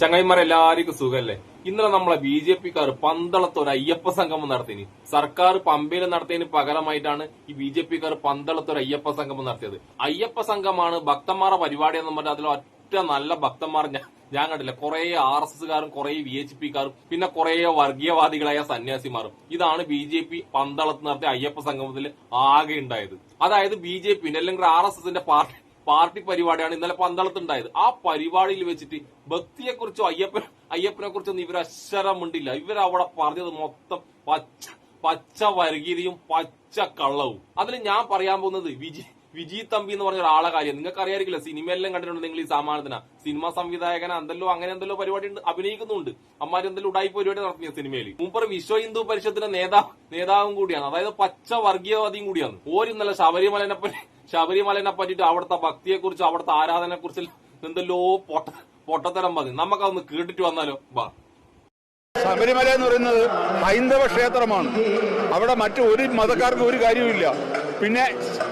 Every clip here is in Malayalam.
ചങ്ങായിമാരെ എല്ലാവർക്കും സുഖല്ലേ ഇന്നലെ നമ്മളെ ബി ജെ പിക്കാർ പന്തളത്ത് ഒരു അയ്യപ്പ സംഗമം നടത്തിന്. സർക്കാർ പമ്പയിൽ നടത്തിയതിന് പകരമായിട്ടാണ് ഈ ബി ജെ പിക്കാർ പന്തളത്ത് ഒരു അയ്യപ്പ സംഗമം നടത്തിയത്. അയ്യപ്പ സംഘമാണ് ഭക്തന്മാരുടെ പരിപാടി എന്ന് പറഞ്ഞാൽ അതിൽ ഒറ്റ നല്ല ഭക്തന്മാർ ഞാൻ കണ്ടില്ല. കുറെ ആർ എസ് എസ്കാരും കുറെ വി എച്ച് പിക്കാരും പിന്നെ കുറെ വർഗീയവാദികളായ സന്യാസിമാരും. ഇതാണ് ബി ജെ പി പന്തളത്ത് നടത്തിയ അയ്യപ്പ സംഗമത്തിൽ ആകെ ഉണ്ടായത്. അതായത് ബി ജെ പി അല്ലെങ്കിൽ ആർ എസ് എസിന്റെ പാർട്ടി പാർട്ടി പരിപാടിയാണ് ഇന്നലെ പന്തളത്ത് ഉണ്ടായത് ആ പരിപാടിയിൽ വെച്ചിട്ട് ഭക്തിയെ കുറിച്ചോ അയ്യപ്പൻ അയ്യപ്പനെ കുറിച്ചൊന്നും ഇവർ അക്ഷരമുണ്ടില്ല ഇവരവിടെ പറഞ്ഞത് മൊത്തം പച്ച പച്ച വർഗീയതയും പച്ച കള്ളവും. അതിൽ ഞാൻ പറയാൻ പോകുന്നത് വിജി വിജി തമ്പി എന്ന് പറഞ്ഞ ഒരാളെ കാര്യം. നിങ്ങൾക്ക് അറിയാറില്ല സിനിമയെല്ലാം കണ്ടിട്ടുണ്ട് നിങ്ങൾ ഈ സമാനത്തിന സിനിമ സംവിധായകന എന്തെല്ലോ അങ്ങനെ എന്തെല്ലോ പരിപാടി അഭിനയിക്കുന്നുണ്ട്. അമ്മാര് എന്തെല്ലാം ഉടായി പരിപാടി നടത്തിയ സിനിമയിൽ മുമ്പർ വിശ്വ ഹിന്ദു പരിഷത്തിന്റെ നേതാവ് നേതാവും കൂടിയാണ്. അതായത് പച്ച വർഗീയവാദിയും കൂടിയാണ്. ഓര് ഇന്നലെ ശബരിമലനെ പറ്റി ശബരിമലനെ പറ്റിയിട്ട് അവിടുത്തെ ഭക്തിയെ കുറിച്ച് അവിടുത്തെ ആരാധനയെ കുറിച്ച് എന്തെല്ലോ പൊട്ട പൊട്ടത്തരം മതി. നമുക്കതൊന്ന് കേട്ടിട്ട് വന്നാലോ? വാ. ശബരിമല എന്ന് പറയുന്നത് ഹൈന്ദവ ക്ഷേത്രമാണ്. അവിടെ മറ്റു ഒരു മതക്കാർക്ക് ഒരു കാര്യവുമില്ല. പിന്നെ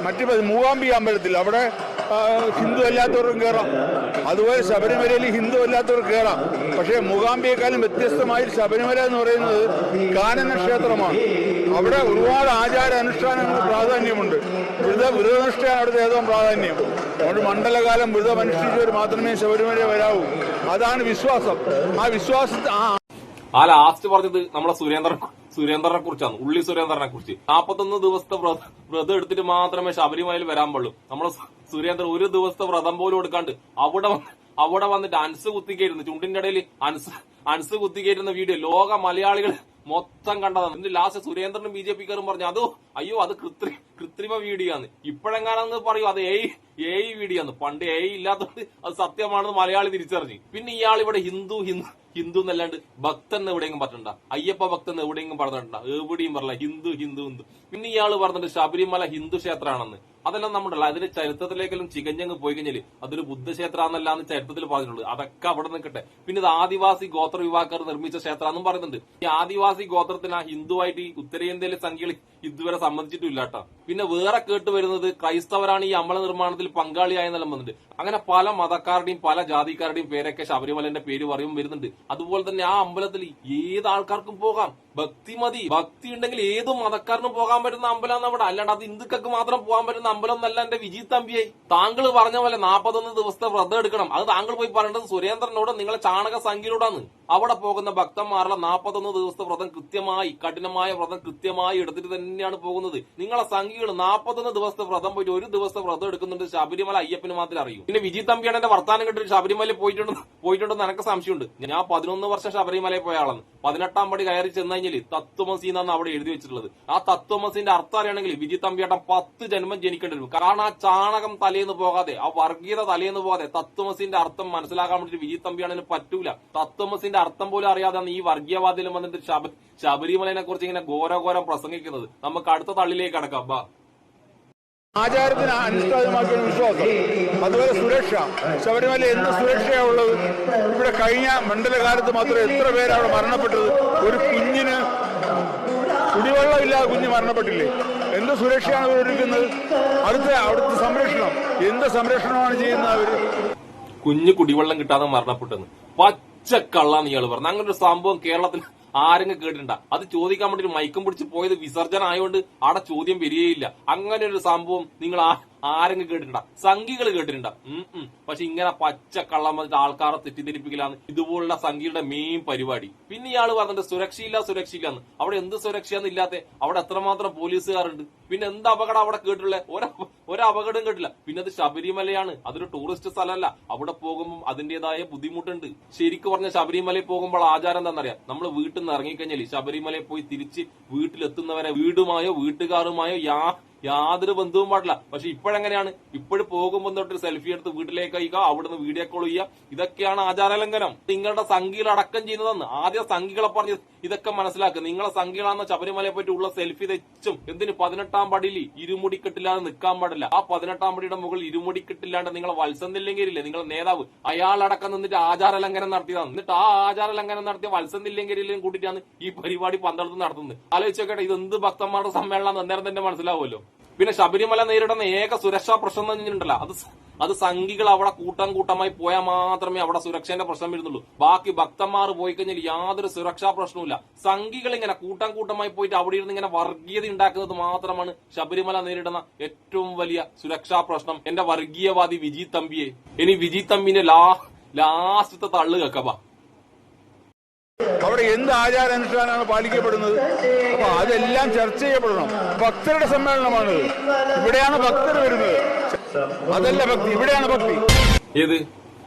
മറ്റ് മൂകാംബി അമ്പലത്തിൽ അവിടെ ഹിന്ദു അല്ലാത്തവർക്കും കയറാം അതുപോലെ ശബരിമലയിൽ ഹിന്ദു അല്ലാത്തവർക്ക് കയറാം പക്ഷേ മൂകാംബിയെക്കാളും വ്യത്യസ്തമായി ശബരിമല എന്ന് പറയുന്നത് കാനന ക്ഷേത്രമാണ് അവിടെ ഒരുപാട് ആചാര അനുഷ്ഠാനങ്ങൾ പ്രാധാന്യമുണ്ട്. വ്രത വ്രതനിഷ്ഠയാണ് അവിടുത്തെ ഏറ്റവും പ്രാധാന്യം. അതുകൊണ്ട് മണ്ഡലകാലം വ്രതം അനുഷ്ഠിച്ചവർ മാത്രമേ ശബരിമല വരാവൂ. അതാണ് വിശ്വാസം. ആ വിശ്വാസത്തെ ആ ആ ലാസ്റ്റ് പറഞ്ഞത് നമ്മളെ സുരേന്ദ്രൻ. സുരേന്ദ്രനെ കുറിച്ചാണ് ഉള്ളി സുരേന്ദ്രനെ കുറിച്ച്. നാപ്പത്തൊന്ന് ദിവസത്തെ വ്രത- എടുത്തിട്ട് മാത്രമേ ശബരിമലയിൽ വരാൻ പാടുള്ളൂ. നമ്മളെ സുരേന്ദ്രൻ ഒരു ദിവസത്തെ വ്രതം പോലും എടുക്കാണ്ട് അവിടെ അവിടെ വന്നിട്ട് അൻസ് കുത്തിക്കയറ്റുന്നു ചുണ്ടിന്റെ ഇടയിൽ അൻസ് അൻസ് കുത്തിക്കയറ്റുന്ന വീഡിയോ ലോക മലയാളികൾ മൊത്തം കണ്ടതാണ്. ലാസ്റ്റ് സുരേന്ദ്രനും ബി ജെ പിക്കാരും പറഞ്ഞു അതോ അയ്യോ അത് കൃത്രി കൃത്രിമ വീഡിയോ ആണ് ഇപ്പോഴെങ്ങാനെന്ന് പറയൂ അത് എ ഏ വീഡിയോ ആണ് പണ്ട് ഏ ഇല്ലാത്തത് അത് സത്യമാണെന്ന് മലയാളി തിരിച്ചറിഞ്ഞു. പിന്നെ ഇയാൾ ഇവിടെ ഹിന്ദു ഹിന്ദു ഹിന്ദു എന്നല്ലാണ്ട് ഭക്തൻ എന്ന് എവിടെയെങ്കിലും പറഞ്ഞിട്ടുണ്ട? അയ്യപ്പ ഭക്തൻ എന്ന് എവിടെയെങ്കിലും പറഞ്ഞിട്ടുണ്ട? എവിടെയും പറഞ്ഞില്ല. ഹിന്ദു ഹിന്ദു ഹിന്ദു. പിന്നെ ഇയാൾ പറഞ്ഞിട്ട് ശബരിമല ഹിന്ദു ക്ഷേത്രമാണെന്ന്. അതെല്ലാം നമ്മുടെ അതിന്റെ ചരിത്രത്തിലേക്കെല്ലാം ചികഞ്ഞങ്ങ് പോയി കഴിഞ്ഞാൽ അതൊരു ബുദ്ധക്ഷേത്രമെന്നല്ലാന്ന് ചരിത്രത്തിൽ പറഞ്ഞിട്ടുള്ളത് അതൊക്കെ അവിടെ നിൽക്കട്ടെ. പിന്നെ ഇത് ആദിവാസി ഗോത്ര വിവാഹക്കാർ നിർമ്മിച്ച ക്ഷേത്രമെന്നും പറയുന്നുണ്ട് ഈ ആദിവാസി ഗോത്രത്തിന് ആ ഹിന്ദുവായിട്ട് ഈ ഉത്തരേന്ത്യയിലെ സംഖ്യകൾ ഇതുവരെ സംബന്ധിച്ചിട്ടില്ല കേട്ടോ പിന്നെ വേറെ കേട്ട് വരുന്നത് ക്രൈസ്തവരാണ് ഈ അമ്പല നിർമ്മാണത്തിൽ പങ്കാളിയായെന്നെല്ലാം വന്നിട്ടുണ്ട്. അങ്ങനെ പല മതക്കാരുടെയും പല ജാതിക്കാരുടെയും പേരൊക്കെ ശബരിമലന്റെ പേര് പറയും വരുന്നുണ്ട്. അതുപോലെ തന്നെ ആ അമ്പലത്തിൽ ഏത് ആൾക്കാർക്കും പോകാം. ഭക്തി മതി. ഭക്തി ഉണ്ടെങ്കിൽ ഏത് മതക്കാരനും പോകാൻ പറ്റുന്ന അമ്പലം അവിടെ അല്ലാണ്ട് അത് ഹിന്ദുക്കൾക്ക് മാത്രം പോകാൻ പറ്റുന്ന അമ്പലം എന്നല്ല എന്റെ വിജയ് തമ്പിയായി. താങ്കൾ പറഞ്ഞ പോലെ നാപ്പത്തൊന്ന് ദിവസത്തെ വ്രതം എടുക്കണം. അത് താങ്കൾ പോയി പറയേണ്ടത് സുരേന്ദ്രനോട് നിങ്ങളെ ചാണക സംഖ്യയിലൂടാണ്. അവിടെ പോകുന്ന ഭക്തന്മാരുടെ നാപ്പത്തൊന്ന് ദിവസത്തെ വ്രതം കൃത്യമായി കഠിനമായ വ്രതം കൃത്യമായി എടുത്തിട്ട് തന്നെയാണ് പോകുന്നത്. നിങ്ങളെ സംഖ്യകൾ നാൽപ്പത്തൊന്ന് ദിവസത്തെ വ്രതം പോയിട്ട് ഒരു ദിവസത്തെ വ്രതം എടുക്കുന്നുണ്ട് ശബരിമല അയ്യപ്പന് മാത്രമേ അറിയൂ. പിന്നെ വിജി തമ്പിയാണ് എന്റെ വർത്താനം കേട്ടിട്ട് ശബരിമല പോയിട്ടുണ്ടെന്ന് പോയിട്ടുണ്ടെന്ന് എനക്ക് സംശയമുണ്ട്. ഞാൻ പതിനൊന്ന് വർഷം ശബരിമലയിൽ പോയ ആളാണ്. പതിനെട്ടാം പടി കയറി ചെന്ന് കഴിഞ്ഞാൽ തത്വമസി എന്നാണ് അവിടെ എഴുതി വെച്ചിട്ടുള്ളത്. ആ തത്വമസിന്റെ അർത്ഥം അറിയണമെങ്കിൽ വിജി തമ്പിയേട്ടൻ പത്ത് ജന്മം ജനിക്കേണ്ടി വരും. കാരണം ആ ചാണകം തലേന്ന് പോകാതെ ആ വർഗീയത തലേന്ന് പോകാതെ തത്വമസിന്റെ അർത്ഥം മനസ്സിലാക്കാൻ വേണ്ടിട്ട് വിജി തമ്പിയാണെന്ന് പറ്റൂല. തത്വമസിന്റെ അർത്ഥം പോലും അറിയാതെ ഈ വർഗീയവാദിലും വന്നിട്ട് ശബ ശബരിമലനെ കുറിച്ച് ഇങ്ങനെ ഘോരഘോരം പ്രസംഗിക്കുന്നത്. നമുക്ക് അടുത്ത തള്ളിലേക്ക് അടക്കാം ബാ ആചാരത്തിന് അനുഷ്ഠാനമാക്കിയ വിശ്വാസം. അതുപോലെ സുരക്ഷ. ശബരിമല എന്ത് സുരക്ഷയാ ഉള്ളത് ഇവിടെ കഴിഞ്ഞ മണ്ഡലകാലത്ത് മാത്രം എത്ര പേരാണ് മരണപ്പെട്ടത്? ഒരു കുഞ്ഞിന് കുടിവെള്ളമില്ലാതെ കുഞ്ഞ് മരണപ്പെട്ടില്ലേ? എന്ത് സുരക്ഷയാണ് അവർ ഒരുക്കുന്നത്? അടുത്ത അവിടുത്തെ സംരക്ഷണം. എന്ത് സംരക്ഷണമാണ് ചെയ്യുന്നത് അവർ കുഞ്ഞ് കുടിവെള്ളം കിട്ടാതെ മരണപ്പെട്ടെന്ന്. പച്ചക്കള്ളാന്ന് ഇയാൾ പറഞ്ഞു. അങ്ങനെ ഒരു സംഭവം കേരളത്തിൽ ആരെങ്കിലും കേട്ടിട്ടുണ്ട? അത് ചോദിക്കാൻ വേണ്ടി മയക്കം പിടിച്ച് പോയത് വിസർജനം ആയതുകൊണ്ട് അവിടെ ചോദ്യം വരികയില്ല. അങ്ങനെ ഒരു സംഭവം നിങ്ങൾ ആ- ആരെങ്കിലും കേട്ടിട്ടുണ്ടാ? സംഘികൾ കേട്ടിട്ടുണ്ടാ? പക്ഷെ ഇങ്ങനെ പച്ചക്കള്ളം വന്നിട്ട് ആൾക്കാരെ തെറ്റിദ്ധരിപ്പിക്കലാണ് ഇതുപോലുള്ള സംഘിയുടെ മെയിൻ പരിപാടി. പിന്നെ ഇയാൾ പറഞ്ഞിട്ട് സുരക്ഷയില്ല സുരക്ഷയില്ലാന്ന് അവിടെ എന്ത് സുരക്ഷയാന്ന് ഇല്ലാത്ത? അവിടെ എത്രമാത്രം പോലീസുകാരുണ്ട്? പിന്നെ എന്ത് അപകടം അവിടെ കേട്ടിട്ടുള്ള? ഒരു അപകടം കേട്ടില്ല. പിന്നെ അത് ശബരിമലയാണ്. അതൊരു ടൂറിസ്റ്റ് സ്ഥലമല്ല. അവിടെ പോകുമ്പോൾ അതിന്റേതായ ബുദ്ധിമുട്ടുണ്ട്. ശരിക്കും പറഞ്ഞ ശബരിമലയിൽ പോകുമ്പോൾ ആചാരം എന്താണെന്നറിയാം നമ്മൾ വീട്ടിൽ നിന്ന് ഇറങ്ങിക്കഴിഞ്ഞാൽ ശബരിമലയിൽ പോയി തിരിച്ച് വീട്ടിലെത്തുന്നവരെ വീടുമായോ വീട്ടുകാരുമായോ യാ യാതൊരു ബന്ധവും പാടില്ല. പക്ഷെ ഇപ്പോഴെങ്ങനെയാണ്? ഇപ്പോഴും പോകുമ്പോൾ തൊട്ട് സെൽഫി എടുത്ത് വീട്ടിലേക്ക് അയക്കുക അവിടുന്ന് വീഡിയോ കോൾ ചെയ്യുക. ഇതൊക്കെയാണ് ആചാരലംഘനം. നിങ്ങളുടെ സംഖ്യകൾ അടക്കം ചെയ്യുന്നതെന്ന് ആദ്യം സംഘികളെ പറഞ്ഞ് ഇതൊക്കെ മനസ്സിലാക്കുക നിങ്ങളെ സംഘികളാണെന്ന ശബരിമലയെ പറ്റി ഉള്ള സെൽഫി തെച്ചും. എന്തിന് പതിനെട്ടാം പടിയിൽ ഇരുമുടി കെട്ടില്ലാതെ നിൽക്കാൻ പാടില്ല? ആ പതിനെട്ടാം പടിയുടെ മുകളിൽ ഇരുമുടി കെട്ടില്ലാണ്ട് നിങ്ങളെ വത്സന്നില്ലെങ്കിലേ നിങ്ങളെ നേതാവ്. അയാളടക്കം നിന്നിട്ട് ആചാര ലംഘനം നടത്തിയതാണ്. എന്നിട്ട് ആ ആചാര ലംഘനം നടത്തിയ വത്സന്നില്ലെങ്കിലും കൂട്ടിയിട്ടാണ് ഈ പരിപാടി പന്തളത്ത് നടത്തുന്നത്. ആലോചിച്ചോക്കട്ടെ ഇത് എന്ത് ഭക്തന്മാരുടെ സമ്മേളനം അന്നേരം തന്നെ മനസ്സിലാവുമല്ലോ. പിന്നെ ശബരിമല നേരിടുന്ന ഏക സുരക്ഷാ പ്രശ്നം എന്ന് പറഞ്ഞിട്ടുണ്ടല്ലോ. അത് അത് സംഘികൾ അവിടെ കൂട്ടം കൂട്ടമായി പോയാൽ മാത്രമേ അവിടെ സുരക്ഷേന്റെ പ്രശ്നം വരുന്നുള്ളൂ. ബാക്കി ഭക്തന്മാർ പോയി കഴിഞ്ഞാൽ യാതൊരു സുരക്ഷാ പ്രശ്നവുമില്ല. സംഘികൾ ഇങ്ങനെ കൂട്ടം കൂട്ടമായി പോയിട്ട് അവിടെ ഇരുന്ന് ഇങ്ങനെ വർഗീയത ഉണ്ടാക്കുന്നത് മാത്രമാണ് ശബരിമല നേരിടുന്ന ഏറ്റവും വലിയ സുരക്ഷാ പ്രശ്നം. എന്റെ വർഗീയവാദി വിജി തമ്പിയെ. ഇനി വിജി തമ്പിന്റെ ലാ ലാസ്റ്റത്തെ തള്ളു കേക്കപ്പാ അവിടെ എന്ത് ആചാരാനുഷ്ഠാനമാണ് പാലിക്കപ്പെടുന്നത്? അപ്പൊ അതെല്ലാം ചർച്ച ചെയ്യപ്പെടണം. ഭക്തരുടെ സമ്മേളനമാണിത്. ഇവിടെയാണ് ഭക്തർ വരുന്നത്. അതല്ല ഭക്തി ഇവിടെയാണ് ഭക്തി. ഏത്?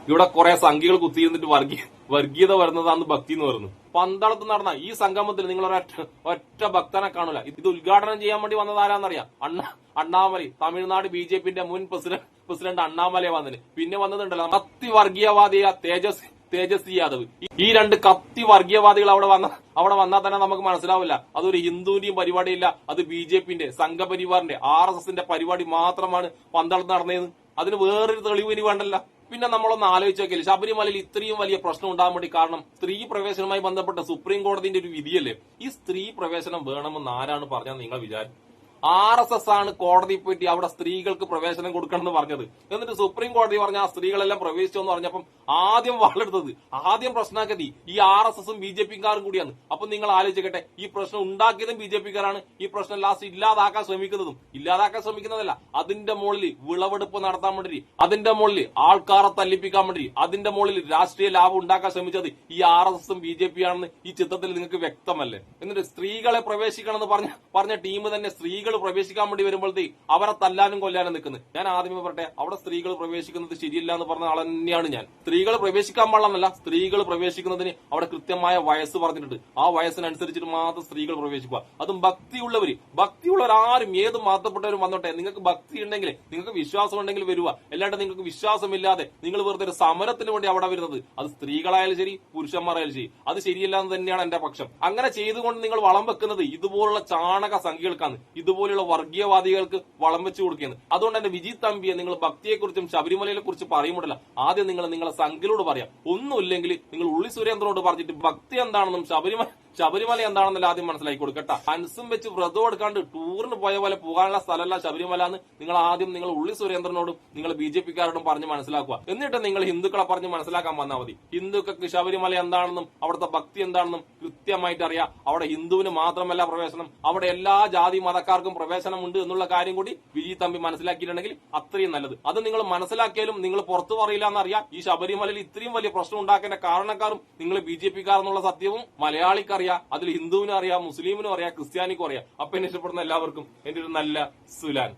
ഇവിടെ കുറെ സംഖ്യകൾ കുത്തിയിരുന്നിട്ട് വർഗീയ വർഗീയത വരുന്നതാണ് ഭക്തി എന്ന് പറയുന്നത് പന്തളത്ത് നടന്ന ഈ സംഗമത്തിൽ നിങ്ങൾ ഒരൊറ്റ ഒറ്റ ഭക്തനെ കാണൂല. ഇത് ഉദ്ഘാടനം ചെയ്യാൻ വേണ്ടി വന്നത് ആരാന്നറിയാം? അണ്ണ അണ്ണാമലി. തമിഴ്നാട് ബി ജെ പിന്റെ മുൻ പ്രസിഡന്റ് പ്രസിഡന്റ് അണ്ണാമലൈ വന്നതിന് പിന്നെ വന്നതുണ്ടല്ലോ. ഭക്തി വർഗീയവാദിയ തേജസ്. തേജസ്വി യാദവ്. ഈ- രണ്ട് കത്തി വർഗീയവാദികൾ അവിടെ വന്ന അവിടെ വന്നാൽ തന്നെ നമുക്ക് മനസ്സിലാവില്ല. അതൊരു ഹിന്ദുവിന്റെയും പരിപാടിയില്ല. അത് ബി ജെ പിന്റെ സംഘപരിവാറിന്റെ ആർ എസ് എസിന്റെ പരിപാടി മാത്രമാണ് പന്തളത്ത് നടന്നതെന്ന്. അതിന് വേറൊരു തെളിവ് ഇനി വേണ്ടല്ല. പിന്നെ നമ്മളൊന്ന് ആലോചിച്ച് നോക്കിയാൽ ശബരിമലയിൽ ഇത്രയും വലിയ പ്രശ്നം ഉണ്ടാകാൻ വേണ്ടി കാരണം സ്ത്രീ പ്രവേശനവുമായി ബന്ധപ്പെട്ട സുപ്രീം കോടതിന്റെ ഒരു വിധിയല്ലേ? ഈ സ്ത്രീ പ്രവേശനം വേണമെന്ന് ആരാണ് പറഞ്ഞാൽ നിങ്ങൾ വിചാരം ആർ എസ് എസ് ആണ് കോടതി പോയിട്ട് അവിടെ സ്ത്രീകൾക്ക് പ്രവേശനം കൊടുക്കണം എന്ന് പറഞ്ഞത്. എന്നിട്ട് സുപ്രീം കോടതി പറഞ്ഞ ആ സ്ത്രീകളെല്ലാം പ്രവേശിച്ചു എന്ന് പറഞ്ഞപ്പം ആദ്യം വാളെടുത്തത്. ആദ്യം പ്രശ്നമാക്കിയത് ഈ ആർ എസ് എസും ബി ജെ പിക്കാരും കൂടിയാണ്. അപ്പൊ നിങ്ങൾ ആലോചിക്കട്ടെ ഈ പ്രശ്നം ഉണ്ടാക്കിയതും ബി ജെ പിക്കാരാണ്. ഈ പ്രശ്നം ലാസ്റ്റ് ഇല്ലാതാക്കാൻ ശ്രമിക്കുന്നതും. ഇല്ലാതാക്കാൻ ശ്രമിക്കുന്നതല്ല അതിന്റെ മുകളിൽ വിളവെടുപ്പ് നടത്താൻ വേണ്ടി അതിന്റെ മുകളിൽ ആൾക്കാരെ തല്ലിപ്പിക്കാൻ വേണ്ടി അതിന്റെ മുകളിൽ രാഷ്ട്രീയ ലാഭം ഉണ്ടാക്കാൻ ശ്രമിച്ചത് ഈ ആർ എസ് എസും ബി ജെ പി ആണെന്ന് ഈ ചിത്രത്തിൽ നിങ്ങൾക്ക് വ്യക്തമല്ലേ? എന്നിട്ട് സ്ത്രീകളെ പ്രവേശിക്കണം എന്ന് പറഞ്ഞ പറഞ്ഞ ടീം തന്നെ സ്ത്രീകൾ പ്രവേശിക്കാൻ വേണ്ടി വരുമ്പോഴത്തേക്ക് അവരെ തല്ലാനും കൊല്ലാനും നിൽക്കുന്നത് ഞാൻ ആദ്യമേ പറട്ടെ അവിടെ സ്ത്രീകൾ പ്രവേശിക്കുന്നത് ശരിയല്ല എന്ന് പറഞ്ഞ ആൾ തന്നെയാണ് ഞാൻ. സ്ത്രീകൾ പ്രവേശിക്കാൻ പാടില്ലെന്നല്ല സ്ത്രീകൾ പ്രവേശിക്കുന്നതിന് അവിടെ കൃത്യമായ വയസ്സ് പറഞ്ഞിട്ടുണ്ട്. ആ വയസ്സിനനുസരിച്ചിട്ട് മാത്രം സ്ത്രീകൾ പ്രവേശിക്കുക. അതും ഭക്തിയുള്ളവര്. ഭക്തിയുള്ളവർ ആരും ഏത് മതപ്പെട്ടവരും വന്നോട്ടെ നിങ്ങൾക്ക് ഭക്തി ഉണ്ടെങ്കിൽ നിങ്ങൾക്ക് വിശ്വാസം ഉണ്ടെങ്കിൽ വരുക അല്ലാണ്ട് നിങ്ങൾക്ക് വിശ്വാസമില്ലാതെ നിങ്ങൾ വെറുതെ ഒരു സമരത്തിന് വേണ്ടി അവിടെ വരുന്നത്. അത് സ്ത്രീകളായാലും ശരി പുരുഷന്മാരായാലും ശരി. അത് ശരിയല്ല എന്ന് തന്നെയാണ് എന്റെ പക്ഷം. അങ്ങനെ ചെയ്തുകൊണ്ട് നിങ്ങൾ വളം വെക്കുന്നത് ഇതുപോലുള്ള ചാണക സംഖ്യകൾക്കാണ്. ഇതുപോലുള്ള വർഗീയവാദികൾക്ക് വളം വെച്ച് കൊടുക്കുന്നത് അതുകൊണ്ട് തന്നെ വിജി തമ്പിയെ നിങ്ങൾ ഭക്തിയെക്കുറിച്ചും ശബരിമലയെ കുറിച്ച് പറയുമ്പോഴല്ല ആദ്യം നിങ്ങൾ നിങ്ങളെ സംഘിലോട് പറയാം. ഒന്നുമില്ലെങ്കിൽ നിങ്ങൾ ഉള്ളി സുരേന്ദ്രനോട് പറഞ്ഞിട്ട് ഭക്തി എന്താണെന്നും ശബരിമല ശബരിമല എന്താണെന്നല്ല ആദ്യം മനസ്സിലാക്കി കൊടുക്കട്ട മനസ്സും വെച്ച് വ്രതം എടുക്കാണ്ട് ടൂറിന് പോയ പോലെ പോകാനുള്ള സ്ഥലമല്ല ശബരിമല എന്ന് നിങ്ങൾ ആദ്യം നിങ്ങൾ ഉള്ളി സുരേന്ദ്രനോടും നിങ്ങൾ ബി ജെ പിക്കാരോടും പറഞ്ഞ് മനസ്സിലാക്കുക. എന്നിട്ട് നിങ്ങൾ ഹിന്ദുക്കളെ പറഞ്ഞ് മനസ്സിലാക്കാൻ വന്നാൽ മതി. ഹിന്ദുക്കൾക്ക് ശബരിമല എന്താണെന്നും അവിടുത്തെ ഭക്തി എന്താണെന്നും കൃത്യമായിട്ട് അറിയാം. അവിടെ ഹിന്ദുവിന് മാത്രമല്ല പ്രവേശനം. അവിടെ എല്ലാ ജാതി മതക്കാർക്കും പ്രവേശനം ഉണ്ട് എന്നുള്ള കാര്യം കൂടി വിജി തമ്പി മനസ്സിലാക്കിയിട്ടുണ്ടെങ്കിൽ അത്രയും നല്ലത്. അത് നിങ്ങൾ മനസ്സിലാക്കിയാലും നിങ്ങൾ പുറത്തു പറയില്ല എന്നറിയാം. ഈ ശബരിമലയിൽ ഇത്രയും വലിയ പ്രശ്നം ഉണ്ടാക്കേണ്ട കാരണക്കാരും നിങ്ങൾ ബി ജെ പിക്കാർ എന്നുള്ള സത്യവും മലയാളിക്ക് അറിയാം അതിൽ ഹിന്ദുവിനും അറിയാം മുസ്ലിമിനും അറിയാം ക്രിസ്ത്യാനിക്കും അറിയാം. അപ്പൊ എന്നെ ഇഷ്ടപ്പെടുന്ന എല്ലാവർക്കും എന്റെ ഒരു നല്ല സുലാൻ.